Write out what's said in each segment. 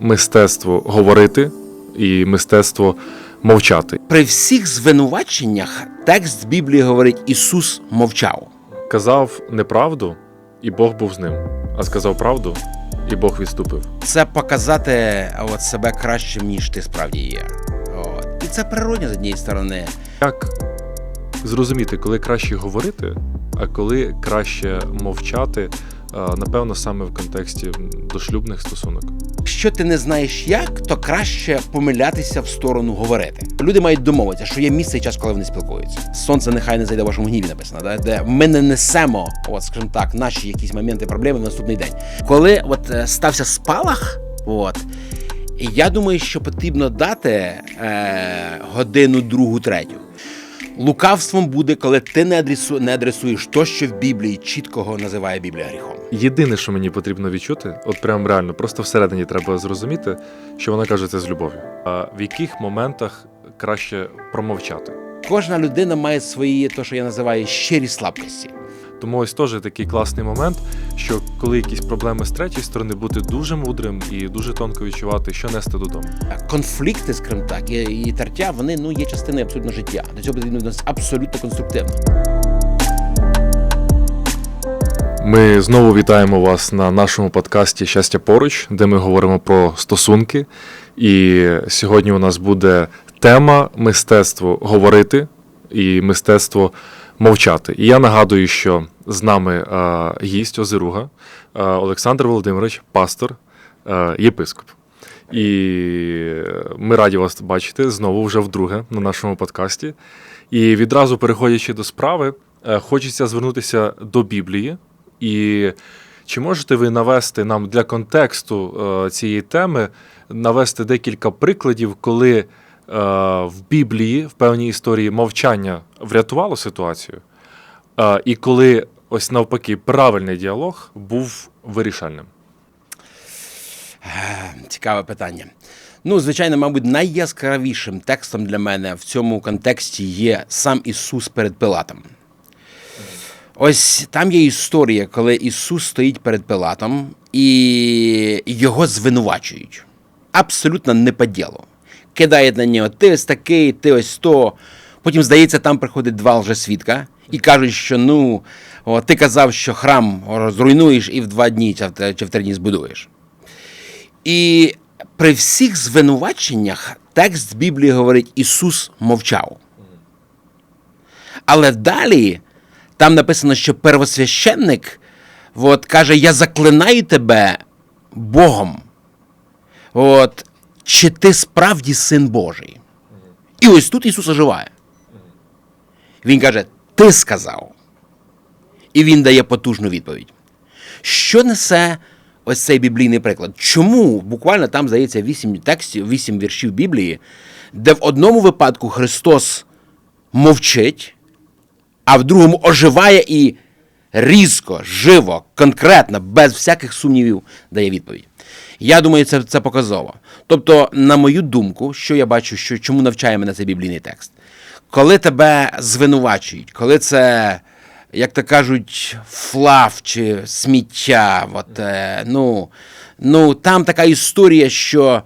мистецтво говорити і мистецтво мовчати. При всіх звинуваченнях текст з Біблії говорить Ісус мовчав. Казав неправду, і Бог був з ним, а сказав правду, і Бог відступив. Це показати от себе кращим, ніж ти справді є. От. І це природньо з однієї сторони. Як зрозуміти, коли краще говорити, а коли краще мовчати, напевно, саме в контексті дошлюбних стосунок. Якщо ти не знаєш як, то краще помилятися в сторону говорити. Люди мають домовитися, що є місце і час, коли вони спілкуються. Сонце нехай не зайде в вашому гніві написано, да? де ми не несемо, от скажімо так, наші якісь моменти проблеми в наступний день. Коли от е, стався спалах, от. Я думаю, що потрібно дати е, годину, другу, третю. Лукавством буде, коли ти не, адресу, не адресуєш то, що в Біблії чіткого називає Біблія гріхом. Єдине, що мені потрібно відчути, от прям реально, просто всередині треба зрозуміти, що вона каже це з любов'ю. А в яких моментах краще промовчати? Кожна людина має свої, то, що я називаю щирі слабкості. Тому ось теж такий класний момент, що коли якісь проблеми з третьої сторони, бути дуже мудрим і дуже тонко відчувати, що нести додому. Конфлікти, скажімо так, і, і тертя, вони ну є частиною абсолютно життя. До цього потрібно відноситися абсолютно конструктивно. Ми знову вітаємо вас на нашому подкасті Щастя поруч, де ми говоримо про стосунки. І сьогодні у нас буде тема мистецтво говорити і мистецтво мовчати. І я нагадую, що з нами е, гість Озируга е, Олександр Володимирович, пастор, е, єпископ. І ми раді вас бачити знову вже вдруге на нашому подкасті. І відразу переходячи до справи, хочеться звернутися до Біблії. І чи можете ви навести нам для контексту цієї теми навести декілька прикладів, коли в Біблії в певній історії мовчання врятувало ситуацію, е, і коли ось навпаки правильний діалог був вирішальним? Е, Цікаве питання. Ну, звичайно, мабуть, найяскравішим текстом для мене в цьому контексті є сам Ісус перед Пилатом. Ось там є історія, коли Ісус стоїть перед Пилатом і його звинувачують. Абсолютно не по ділу. Кидають на нього ти ось такий, ти ось то. Потім, здається, там приходить два лжесвідка і кажуть, що ну, о, ти казав, що храм зруйнуєш і в два дні чи в три дні збудуєш. І при всіх звинуваченнях текст з Біблії говорить Ісус мовчав. Але далі там написано, що первосвященник от, каже: Я заклинаю тебе Богом. От, чи ти справді син Божий? І ось тут Ісус оживає. Він каже: Ти сказав. І він дає потужну відповідь. Що несе ось цей біблійний приклад? Чому буквально там здається вісім текстів, вісім віршів Біблії, де в одному випадку Христос мовчить, а в другому оживає і різко, живо, конкретно, без всяких сумнівів дає відповідь. Я думаю, це, це показово. Тобто, на мою думку, що я бачу, що чому навчає мене цей біблійний текст? Коли тебе звинувачують, коли це, як то кажуть, флав чи сміття, от, е, ну, ну, там така історія, що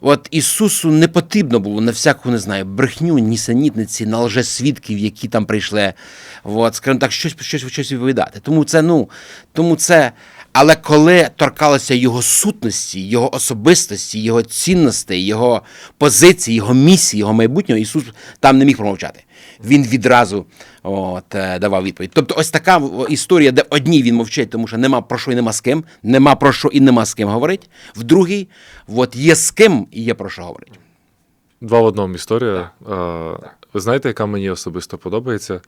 от Ісусу не потрібно було на всяку, не знаю, брехню, нісенітниці, на лжесвідків, які там прийшли, от, скажімо так, щось, щось, щось відповідати. Тому це, ну, тому це. Але коли торкалося його сутності, його особистості, його цінностей, його позиції, його місії, його майбутнього, Ісус там не міг промовчати. Він відразу от, е, давав відповідь. Тобто, ось така історія, де одній він мовчить, тому що нема про що і нема з ким, нема про що і нема з ким говорить. В другій, от є з ким і є про що говорить. Два в одному історія. Е, Ви знаєте, яка мені особисто подобається?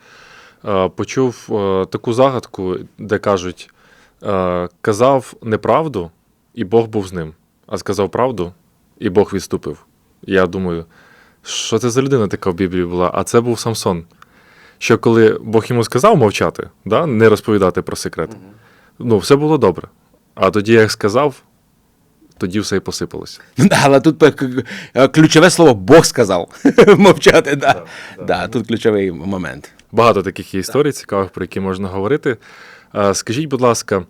Почув е, таку загадку, де кажуть: казав неправду, і Бог був з ним, а сказав правду, і Бог відступив. Я думаю, що це за людина така в Біблії була? А це був Самсон. Що коли Бог йому сказав мовчати, да, не розповідати про секрет, ну, все було добре. А тоді, як сказав, тоді все і посипалося. Але тут е, е, ключове слово Бог сказав мовчати. Да. Да, тут ключовий момент. Багато таких є історій цікавих, про які можна говорити. Е, Скажіть, будь ласка,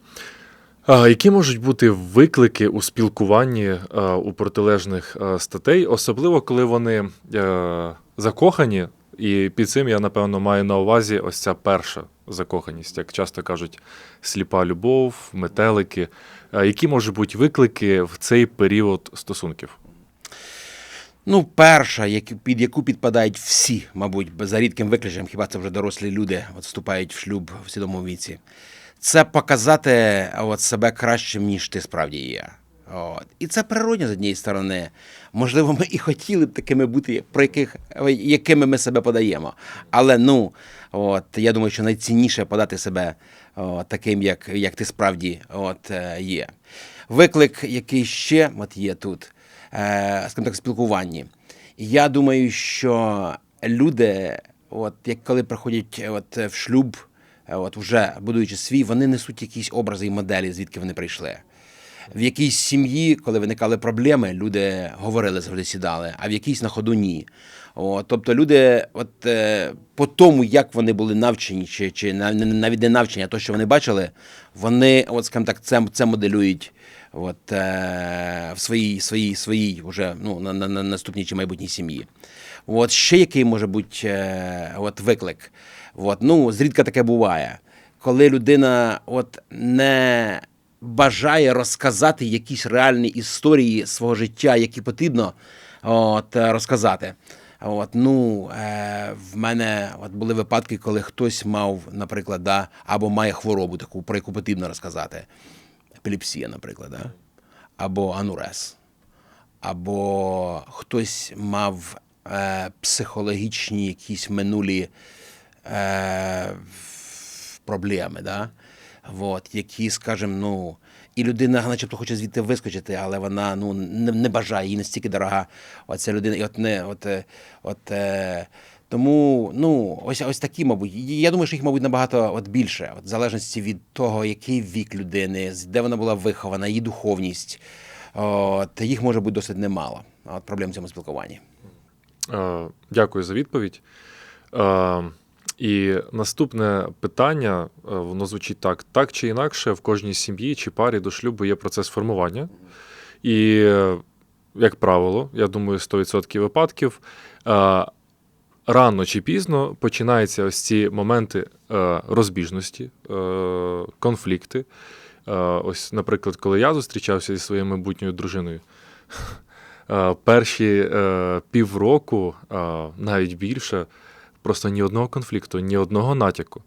які можуть бути виклики у спілкуванні е, у протилежних е, статей, особливо коли вони е, закохані, і під цим я напевно маю на увазі ось ця перша закоханість, як часто кажуть, сліпа любов, метелики. Е, які можуть бути виклики в цей період стосунків? Ну, перша, під яку підпадають всі, мабуть, за рідким виключенням, хіба це вже дорослі люди от, вступають в шлюб в свідомому віці. Це показати от, себе кращим, ніж ти справді є. От. І це природньо з однієї сторони. Можливо, ми і хотіли б такими бути, про яких, якими ми себе подаємо. Але ну, от, я думаю, що найцінніше подати себе от, таким, як, як ти справді от, е, є. Виклик, який ще от є тут, е, скажімо так, спілкуванні. Я думаю, що люди, от як коли приходять от, в шлюб, от вже будуючи свій, вони несуть якісь образи і моделі, звідки вони прийшли. В якійсь сім'ї, коли виникали проблеми, люди говорили завжди сідали, а в якійсь на ходу ні. О, тобто люди, от е, по тому, як вони були навчені, чи, чи навіть не навчені, а то, що вони бачили, вони, от скажімо так, це, це моделюють от, е, в своїй, своїй, своїй уже, ну, на, на, на наступній чи майбутній сім'ї. От ще який може бути е, от, виклик. От, ну, зрідка таке буває, коли людина от, не бажає розказати якісь реальні історії свого життя, які потрібно от, розказати. От, ну, е, в мене от були випадки, коли хтось мав, наприклад, да, або має хворобу таку, про яку потрібно розказати. Епілепсія, наприклад, да? або анурез, або хтось мав е, психологічні якісь минулі е, проблеми, да? От, які, скажімо, ну, і людина, начебто, хоче звідти вискочити, але вона ну, не, не бажає, їй настільки дорога оця людина. І от не, от, е, от, е, тому ну, ось, ось такі, мабуть. Я думаю, що їх, мабуть, набагато от більше, от, в залежності від того, який вік людини, де вона була вихована, її духовність. От, їх може бути досить немало. От проблем в цьому спілкуванні. Дякую за відповідь. І наступне питання, е, воно звучить так: так чи інакше, в кожній сім'ї чи парі до шлюбу є процес формування. І, як правило, я думаю, 100% випадків рано чи пізно починаються ось ці моменти е, розбіжності, е, конфлікти. Е, Ось, наприклад, коли я зустрічався зі своєю майбутньою дружиною, перші півроку, навіть більше, просто ні одного конфлікту, ні одного натяку.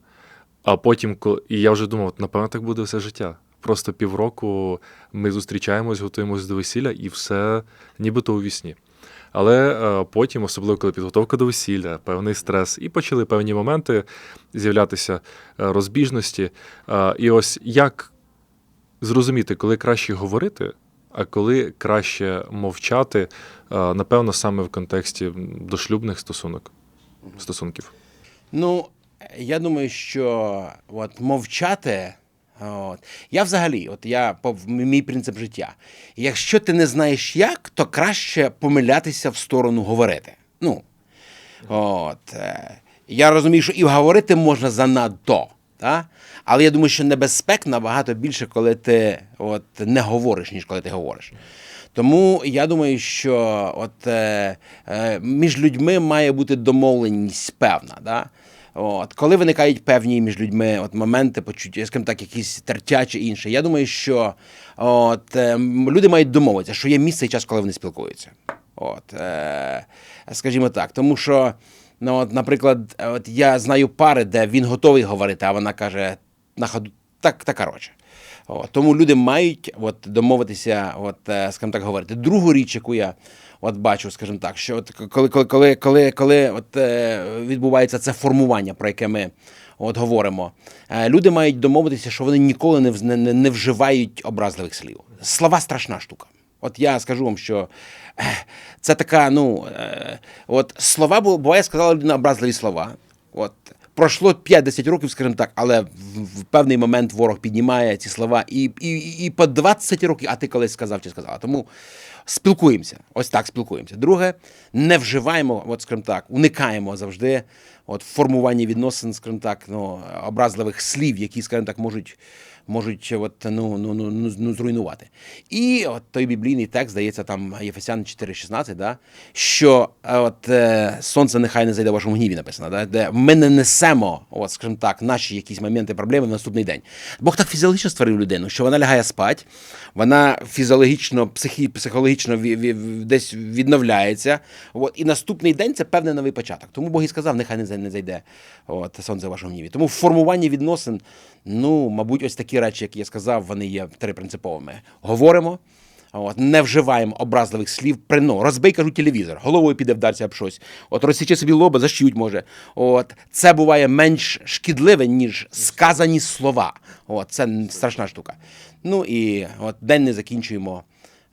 А потім, коли- і я вже думав, напевно, так буде все життя. Просто півроку ми зустрічаємось, готуємось до весілля, і все нібито у вісні. Але е, потім, особливо коли підготовка до весілля, певний стрес, і почали певні моменти з'являтися е, розбіжності. Е, і ось як зрозуміти, коли краще говорити, а коли краще мовчати, напевно, саме в контексті дошлюбних стосунок, стосунків. Ну, я думаю, що от мовчати. От. Я взагалі, от я мій принцип життя. Якщо ти не знаєш як, то краще помилятися в сторону говорити. Ну, от. е, Я розумію, що і говорити можна занадто. Та? Але я думаю, що небезпек набагато більше, коли ти от, не говориш, ніж коли ти говориш. Тому я думаю, що от, е, е, між людьми має бути домовленість певна. Да? От, коли виникають певні між людьми от, моменти, почуття, скажімо так, якісь тертя чи інше, я думаю, що от, е, люди мають домовитися, що є місце і час, коли вони спілкуються. От, е, скажімо так, тому що, ну, от, наприклад, от я знаю пари, де він готовий говорити, а вона каже на ходу так, та коротше. От, тому люди мають от, домовитися, от, е, скажімо так, говорити. Другу річ, яку я от бачу, скажімо так, що от коли, коли, коли, коли, коли от, е, відбувається це формування, про яке ми от, говоримо, е, люди мають домовитися, що вони ніколи не, не, не, вживають образливих слів. Слова страшна штука. От я скажу вам, що це така, ну, от слова, буває, сказала людина образливі слова. От пройшло 5-10 років, скажімо так, але в, певний момент ворог піднімає ці слова і, і, і по 20 років, а ти колись сказав чи сказала. Тому спілкуємося. Ось так спілкуємося. Друге, не вживаємо, от, скажімо так, уникаємо завжди от, формування відносин, скажімо так, ну, образливих слів, які, скажімо так, можуть можуть от, ну, ну, ну, ну, ну, зруйнувати. І от той біблійний текст, здається, там Єфесян 4,16, да, що е, от, е, сонце нехай не зайде в вашому гніві написано, да, де ми не несемо, от, скажімо так, наші якісь моменти, проблеми в наступний день. Бог так фізіологічно створив людину, що вона лягає спать, вона фізіологічно, психі, психологічно десь відновляється. От, і наступний день це певний новий початок. Тому Бог і сказав, нехай не зай- не зайде от, сонце в вашому гніві. Тому в формуванні відносин, ну, мабуть, ось такі речі, які я сказав, вони є трипринциповими. Говоримо. От, не вживаємо образливих слів, прино, розбий, кажу, телевізор, головою піде вдарся об щось. От розсічи собі лоба, защуть може. От, це буває менш шкідливе, ніж сказані слова. От, це страшна штука. Ну і от день не закінчуємо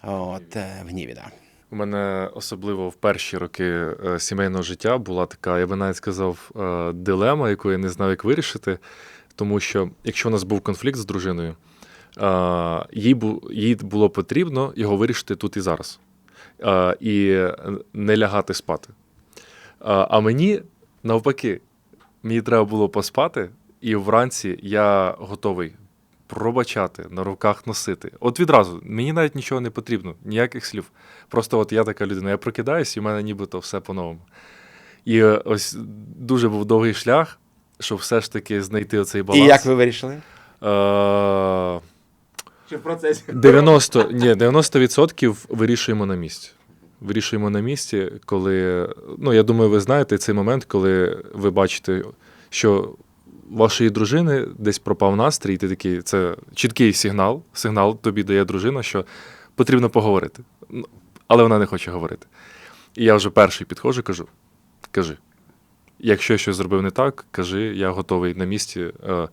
от, е, в гніві. Да. У мене особливо в перші роки е, сімейного життя була така, я би навіть сказав, е, дилема, яку я не знав, як вирішити. Тому що якщо у нас був конфлікт з дружиною, їй, їй було потрібно його вирішити тут і зараз. І не лягати спати. А мені навпаки, мені треба було поспати, і вранці я готовий пробачати, на руках носити. От відразу, мені навіть нічого не потрібно, ніяких слів. Просто от я така людина, я прокидаюсь, і в мене нібито все по-новому. І е, ось дуже був довгий шлях, щоб все ж таки знайти оцей баланс. І як ви вирішили? Е, Чи в процесі? 90, ні, 90% вирішуємо на місці. Вирішуємо на місці, коли. Ну, я думаю, ви знаєте цей момент, коли ви бачите, що вашої дружини десь пропав настрій, і ти такий, це чіткий сигнал. Сигнал тобі дає дружина, що потрібно поговорити. Ну, Але вона не хоче говорити. І я вже перший підходжу, кажу: кажи. Якщо я щось зробив не так, кажи, я готовий на місці е,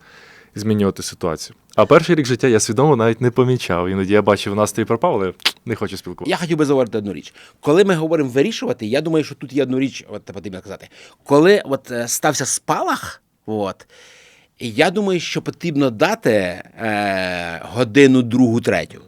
змінювати ситуацію. А перший рік життя я свідомо навіть не помічав. Іноді я бачив настрій пропав, але не хочу спілкуватися. Я хотів би заговорити одну річ. Коли ми говоримо вирішувати, я думаю, що тут є одну річ, от потрібно сказати. Коли от е, стався спалах, от, я думаю, що потрібно дати е, годину, другу, третю.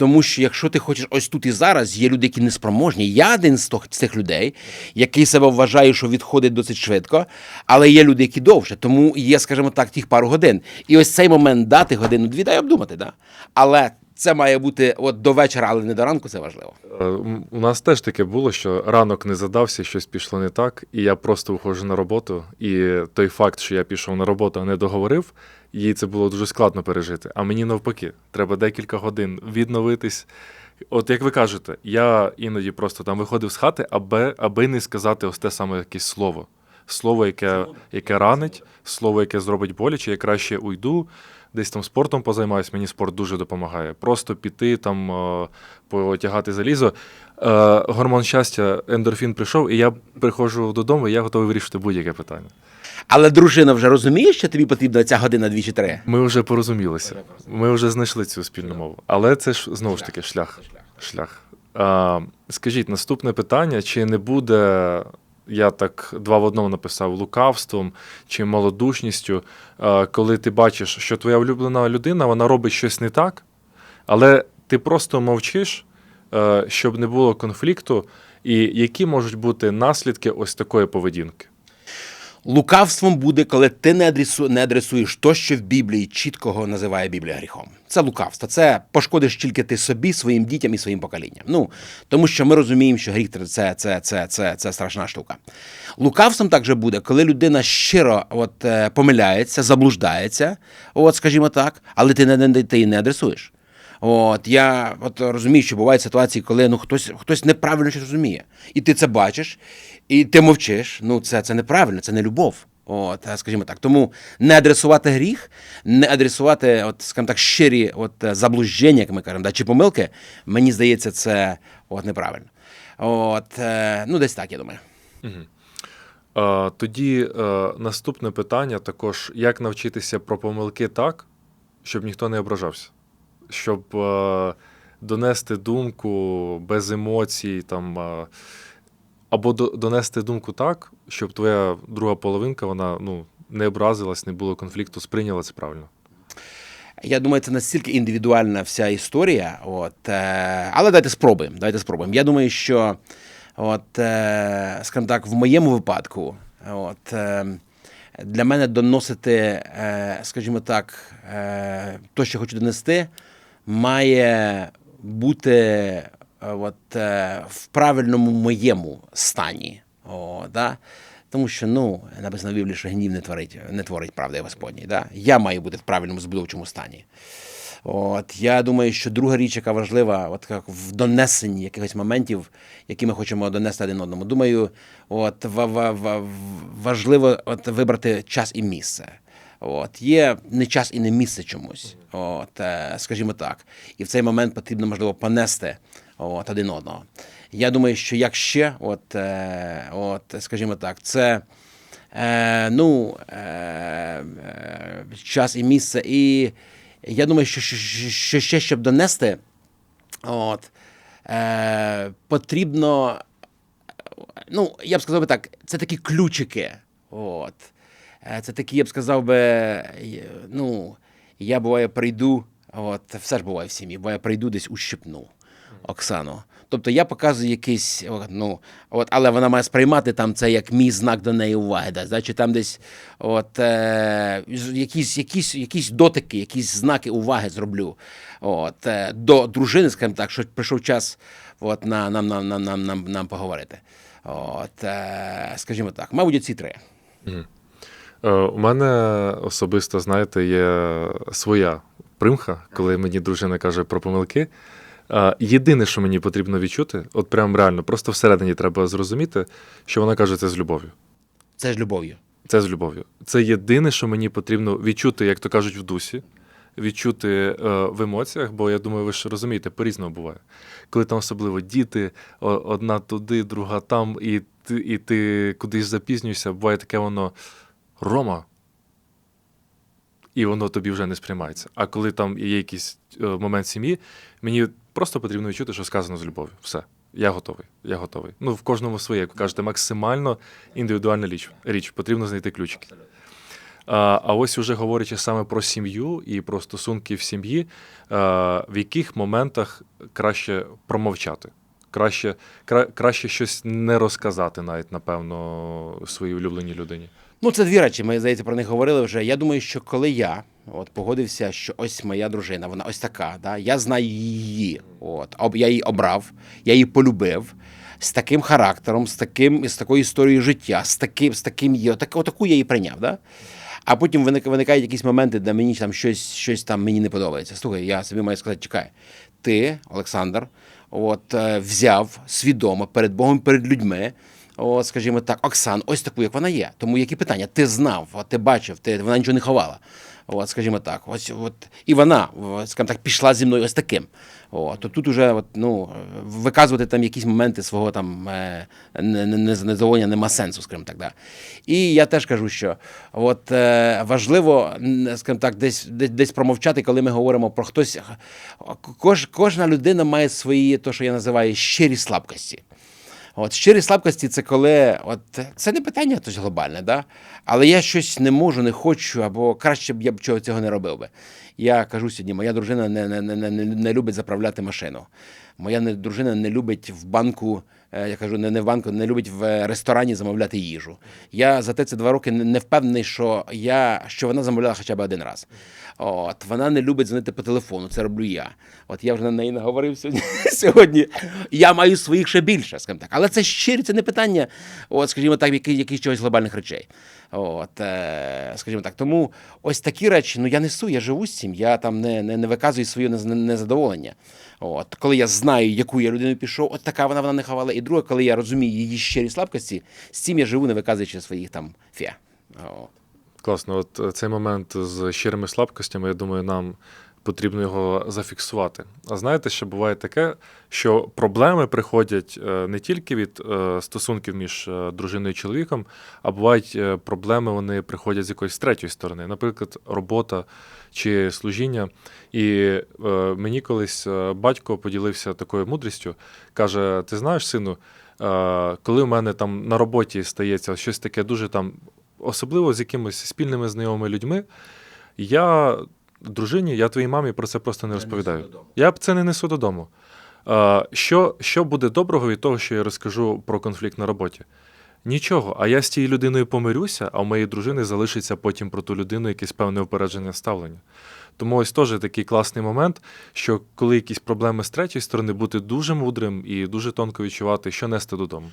Тому що якщо ти хочеш ось тут і зараз, є люди, які неспроможні. Я один з цих людей, який себе вважає, що відходить досить швидко, але є люди, які довше. Тому є, скажімо так, тих пару годин. І ось цей момент дати годину-дві, дай обдумати, да? Але це має бути от до вечора, але не до ранку, це важливо. Е, У нас теж таке було, що ранок не задався, щось пішло не так, і я просто виходжу на роботу. І той факт, що я пішов на роботу, а не договорив, їй це було дуже складно пережити. А мені навпаки, треба декілька годин відновитись. От як ви кажете, я іноді просто там виходив з хати, аби, аби не сказати ось те саме якесь слово. Слово, яке, яке ранить, слово, яке зробить боляче, я краще уйду, десь там спортом позаймаюсь, мені спорт дуже допомагає. Просто піти там, е, потягати залізо. Е, Гормон щастя, ендорфін прийшов, і я приходжу додому, і я готовий вирішити будь-яке питання. Але дружина вже розуміє, що тобі потрібна ця година дві чи три. Ми вже порозумілися. Ми вже знайшли цю спільну мову. Але це ж знову ж таки шлях. шлях. А, скажіть, наступне питання: чи не буде, я так два в одному написав, лукавством чи малодушністю, коли ти бачиш, що твоя улюблена людина вона робить щось не так, але ти просто мовчиш, щоб не було конфлікту, і які можуть бути наслідки ось такої поведінки? Лукавством буде, коли ти не, адресу, не адресуєш то, що в Біблії чіткого називає Біблія гріхом. Це лукавство. Це пошкодиш тільки ти собі, своїм дітям і своїм поколінням. Ну тому що ми розуміємо, що гріх це, це, це, це, це страшна штука. Лукавством також буде, коли людина щиро от, е, помиляється, заблуждається, от, скажімо так, але ти не, ти її не адресуєш. От я от розумію, що бувають ситуації, коли ну хтось хтось неправильно щось розуміє, і ти це бачиш, і ти мовчиш. Ну це, це неправильно, це не любов. От, скажімо так. Тому не адресувати гріх, не адресувати, от, скажімо так, щирі от, е, заблуждення, як ми кажемо, да, чи помилки, мені здається, це от, неправильно. От, е, ну, десь так, я думаю. Е, Тоді е, наступне питання також: як навчитися про помилки так, щоб ніхто не ображався, щоб е, донести думку без емоцій, там, е, або до- донести думку так, щоб твоя друга половинка вона ну, не образилась, не було конфлікту, сприйняла це правильно. Я думаю, це настільки індивідуальна вся історія. От, е, але давайте спробуємо. Давайте спробуємо. Я думаю, що, от, е, скажімо так, в моєму випадку, от, е, для мене доносити, е, скажімо так, то, що хочу донести, має бути е, от, е, в правильному моєму стані. О, да? Тому що ну, написано в Біблії, що гнів не творить, не творить правди Господній. Да? Я маю бути в правильному збудовчому стані. От я думаю, що друга річ, яка важлива, от як в донесенні якихось моментів, які ми хочемо донести один одному. Думаю, от ва- ва- ва- важливо от вибрати час і місце. От є не час і не місце чомусь. От, е, скажімо так. І в цей момент потрібно можливо понести от, один одного. Я думаю, що як ще, от, е, от, скажімо так, це е, ну, е, е, час і місце. І я думаю, що, що, ще щоб донести, от, е, потрібно, ну, я б сказав би так, це такі ключики. От. Е, Це такі, я б сказав би, ну, я буває прийду, от, все ж буває в сім'ї, буває прийду десь ущипну Оксану. Тобто я показую якийсь, ну, от, але вона має сприймати там це як мій знак до неї уваги. Да? Чи там десь от, е, якісь, якісь, якісь дотики, якісь знаки уваги зроблю от, е, до дружини, скажімо так, що прийшов час от, на, нам, нам, нам, нам, нам, нам поговорити. От, е, скажімо так, мабуть, ці три. Е, У мене особисто, знаєте, є своя примха, коли мені дружина каже про помилки. Е, Єдине, що мені потрібно відчути, от прям реально, просто всередині треба зрозуміти, що вона каже це з любов'ю. Це ж любов'ю. Це з любов'ю. Це єдине, що мені потрібно відчути, як то кажуть, в дусі, відчути е, в емоціях, бо я думаю, ви ж розумієте, по-різному буває. Коли там особливо діти, одна туди, друга там, і ти, і ти кудись запізнюєшся, буває таке воно Рома. І воно тобі вже не сприймається. А коли там є якийсь е, момент сім'ї, мені просто потрібно відчути, що сказано з любов'ю. Все. Я готовий. Я готовий. Ну, в кожному своє, як ви кажете, максимально індивідуальна річ. річ. Потрібно знайти ключики. А, а ось уже говорячи саме про сім'ю і про стосунки в сім'ї, а, в яких моментах краще промовчати? Краще, кра, краще щось не розказати, навіть, напевно, своїй улюбленій людині. Ну, це дві речі. Ми, здається, про них говорили вже. Я думаю, що коли я от погодився, що ось моя дружина, вона ось така, да, я знаю її. От, об, я її обрав, я її полюбив. З таким характером, з таким, з такою історією життя, з таким, з таким є. Отак, отаку я її прийняв. Да? А потім виникають якісь моменти, де мені там щось, щось там мені не подобається. Слухай, я собі маю сказати, чекай, ти, Олександр, от е, взяв свідомо перед Богом, перед людьми. От, скажімо так, Оксан, ось таку, як вона є. Тому які питання? Ти знав, от, ти бачив, ти, вона нічого не ховала. От, скажімо так, ось от і вона, скажімо так, пішла зі мною ось таким. От, то тут уже от, ну, виказувати там якісь моменти свого там е, не- не- не- незадоволення нема сенсу, скажімо так. Да. І я теж кажу, що от, е, важливо, скажімо так, десь, десь, десь промовчати, коли ми говоримо про хтось. Кож, кожна людина має свої, то, що я називаю, щирі слабкості. От щирі слабкості це коли от це не питання тось глобальне, да? але я щось не можу, не хочу, або краще б я б чого цього не робив би. Я кажу сьогодні, моя дружина не, не, не, не, не любить заправляти машину. Моя дружина не любить в банку, я кажу, не, не в банку, не любить в ресторані замовляти їжу. Я за те ці два роки не, не впевнений, що я що вона замовляла хоча б один раз. От вона не любить дзвонити по телефону, це роблю я. От я вже на неї наговорив сьогодні. сьогодні. Я маю своїх ще більше, скажімо так. Але це щирі, це не питання, от, скажімо так, якихось чогось глобальних речей. От, е, скажімо так, тому ось такі речі, ну я несу, я живу з цим, я там не, не, не виказую своє незадоволення. От, коли я знаю, яку я людину пішов, от така вона вона не ховала. І друге, коли я розумію її щирі слабкості, з цим я живу, не виказуючи своїх там фе. Класно, от е, цей момент з щирими слабкостями, я думаю, нам потрібно його зафіксувати. А знаєте, що буває таке, що проблеми приходять е, не тільки від е, стосунків між е, дружиною і чоловіком, а бувають проблеми, вони приходять з якоїсь третьої сторони, наприклад, робота чи служіння. І мені колись батько поділився такою мудрістю, каже: Ти знаєш, сину, коли в мене там на роботі стається щось таке дуже там особливо з якимись спільними знайомими людьми, я дружині, я твоїй мамі про це просто не розповідаю. Я б це не несу додому. Е, Що, що буде доброго від того, що я розкажу про конфлікт на роботі? Нічого, а я з тією людиною помирюся, а у моєї дружини залишиться потім про ту людину якесь певне упереджене ставлення. Тому ось теж такий класний момент, що коли якісь проблеми з третьої сторони, бути дуже мудрим і дуже тонко відчувати, що нести додому.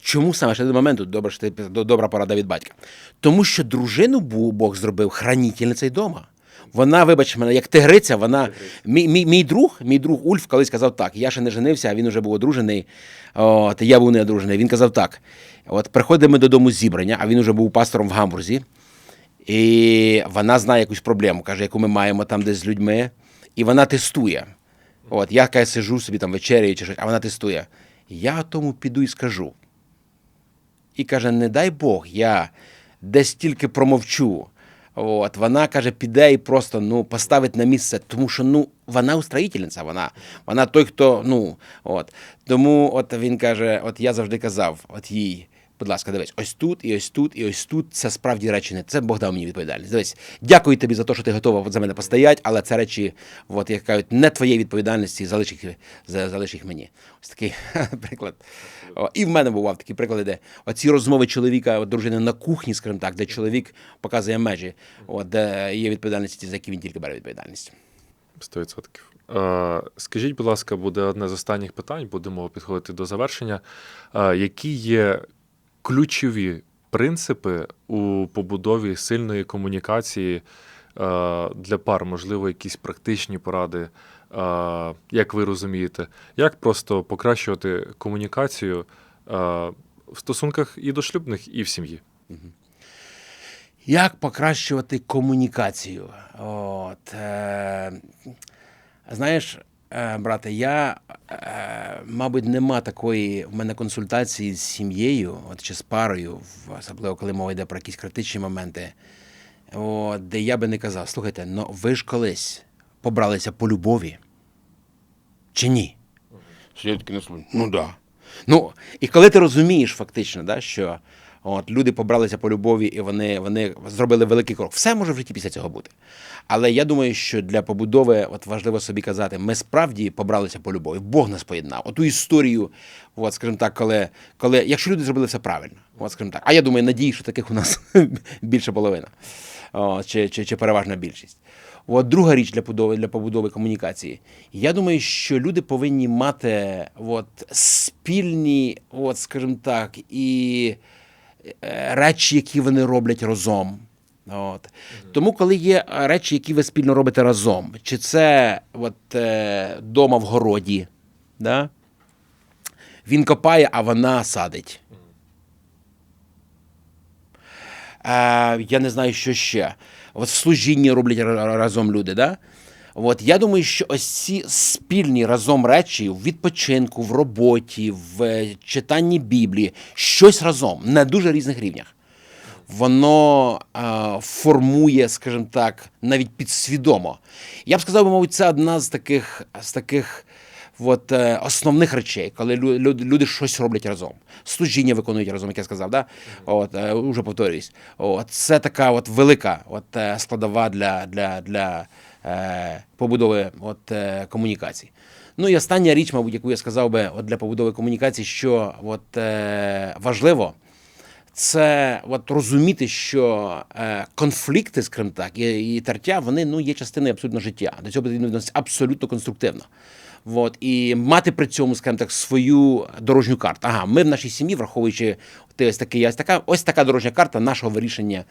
Чому саме ще до моменту добре, добра порада від батька? Тому що дружину Бог зробив хранительницею дома. Вона, вибач мене, як тигриця, вона. Мій, мій, мій друг, мій друг Ульф колись казав так: я ще не женився, а він вже був одружений. От, я був не одружений. Він казав так: от приходимо додому з зібрання, а він вже був пастором в Гамбурзі. І вона знає якусь проблему, каже, яку ми маємо там десь з людьми, і вона тестує. От я каже, сижу собі там вечеряю чи щось, а вона тестує. Я тому піду і скажу. І каже: не дай Бог, я десь тільки промовчу. От вона каже, піде і просто ну поставить на місце, тому що ну вона устроїтельниця, вона, вона той, хто ну от тому, от він каже: от я завжди казав, от їй. Будь ласка, дивись, ось тут, і ось тут, і ось тут. Це справді речі не це Бог дав мені відповідальність. Дивись, дякую тобі за те, що ти готова за мене постояти, але це речі, от як кажуть, не твоєї відповідальності, залиш їх, залиш їх мені. Ось такий приклад. О, і в мене бував такі приклади, де оці розмови чоловіка, дружини на кухні, скажімо так, де чоловік показує межі, от, де є відповідальність, за які він тільки бере відповідальність. 100%. Е, Скажіть, будь ласка, буде одне з останніх питань, будемо підходити до завершення. Е, Які є ключові принципи у побудові сильної комунікації е, для пар? Можливо, якісь практичні поради, е, як ви розумієте, як просто покращувати комунікацію е, в стосунках і дошлюбних, і в сім'ї? Як покращувати комунікацію? От, знаєш, брате, я, е, мабуть, нема такої в мене консультації з сім'єю, от, чи з парою, особливо коли мова йде про якісь критичні моменти, от, де я би не казав, слухайте, ну ви ж колись побралися по любові. Чи ні? Сидять такі на слові, ну да. Ну, і коли ти розумієш фактично, да, що от, люди побралися по любові і вони, вони зробили великий крок. Все може в житті після цього бути. Але я думаю, що для побудови от важливо собі казати, ми справді побралися по любові. Бог нас поєднав. Оту історію, от, скажімо так, коли, коли, якщо люди зробили все правильно, от, скажімо так, а я думаю, надію, що таких у нас більше половина, о, чи, чи, чи переважна більшість. От друга річ для побудови, для побудови комунікації. Я думаю, що люди повинні мати от, спільні, от, скажімо так, і речі, які вони роблять разом. От. Тому, коли є е, речі, які ви спільно робите разом, чи це от, е, дома в городі, да? він копає, а вона садить. Е, я не знаю, що ще. От в служінні роблять ра- ра- разом люди, да? От я думаю, що ось ці спільні разом речі в відпочинку, в роботі, в е, читанні Біблії, щось разом на дуже різних рівнях. Воно е, формує, скажімо так, навіть підсвідомо. Я б сказав, мабуть, це одна з таких, з таких от, е, основних речей, коли люди, люди щось роблять разом. Служіння виконують разом, як я сказав, да? от, е, уже повторююсь. От, це така от велика от, е, складова для, для, для побудови от, е, комунікацій. Ну і остання річ, мабуть, яку я сказав би от, для побудови комунікації, що от, е, важливо, це от розуміти, що е, конфлікти, скажімо так, і, і тертя, вони ну, є частиною абсолютно життя. До цього потрібно абсолютно конструктивно. От, і мати при цьому, скажімо так, свою дорожню карту. Ага, ми в нашій сім'ї, враховуючи ти ось такий, ось така, ось така дорожня карта нашого вирішення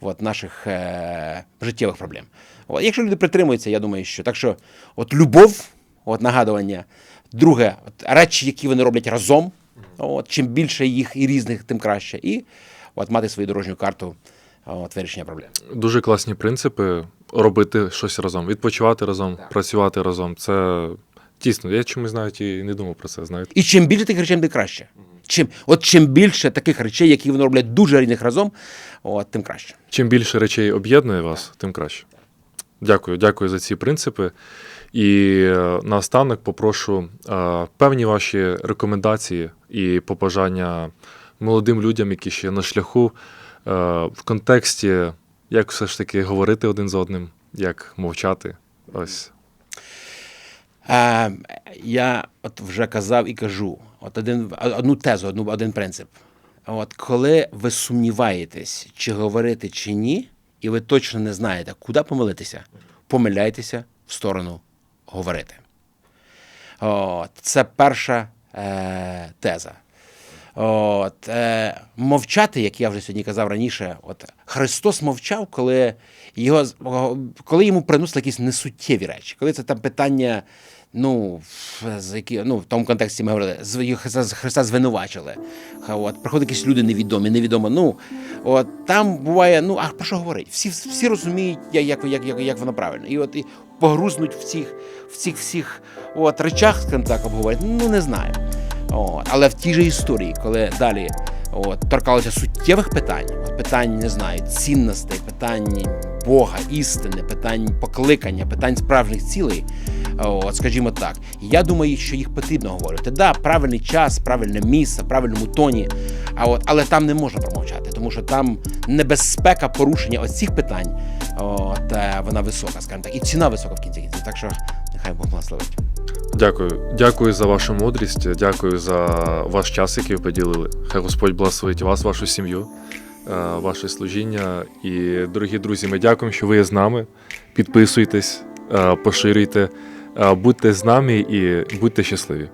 от, наших е, життєвих проблем. От, якщо люди притримуються, я думаю, що так що, от любов, от нагадування, друге, от, речі, які вони роблять разом. От, чим більше їх і різних, тим краще. І от мати свою дорожню карту от, вирішення проблем. Дуже класні принципи робити щось разом, відпочивати разом, працювати разом. Це дійсно, я чомусь навіть і не думав про це, знаєте. І чим більше таких речей, тим краще. Чим, от чим більше таких речей, які вони роблять дуже різних разом, от, тим краще. Чим більше речей об'єднує вас, тим краще. Дякую, дякую за ці принципи. І е, наостанок попрошу е, певні ваші рекомендації і побажання молодим людям, які ще на шляху, е, в контексті, як все ж таки говорити один з одним, як мовчати. Ось. Е, я от вже казав і кажу: от один, одну тезу, одну, один принцип. От коли ви сумніваєтесь, чи говорити, чи ні, і ви точно не знаєте, куди помилитися, помиляйтеся в сторону говорити. От, це перша е, теза. От, е, мовчати, як я вже сьогодні казав раніше, от Христос мовчав, коли, його, коли йому приносили якісь несуттєві речі, коли це там питання, ну, з які, ну, в тому контексті ми говорили, з- Христа, звинувачили. От, приходять якісь люди невідомі, невідомо. Ну, от, там буває, ну, а про що говорить? Всі, всі розуміють, як, як, як, як воно правильно. І от і погрузнуть в цих, в цих всіх от, речах, скажімо так, обговорять, ну, не знаю. От. Але в тій же історії, коли далі от, торкалося суттєвих питань, от, питань, не знаю, цінностей, питань Бога, істини, питань покликання, питань справжніх цілей, от, скажімо так, я думаю, що їх потрібно говорити. Да, правильний час, правильне місце, правильному тоні, а от, але там не можна промовчати, тому що там небезпека порушення ось цих питань, от, е, вона висока, скажімо так, і ціна висока в кінці кінців. Так що нехай Бог благословить. Дякую. Дякую за вашу мудрість, дякую за ваш час, який ви поділили. Хай Господь благословить вас, вашу сім'ю, е, ваше служіння. І, дорогі друзі, ми дякуємо, що ви є з нами. Підписуйтесь, е, поширюйте, е, будьте з нами і будьте щасливі.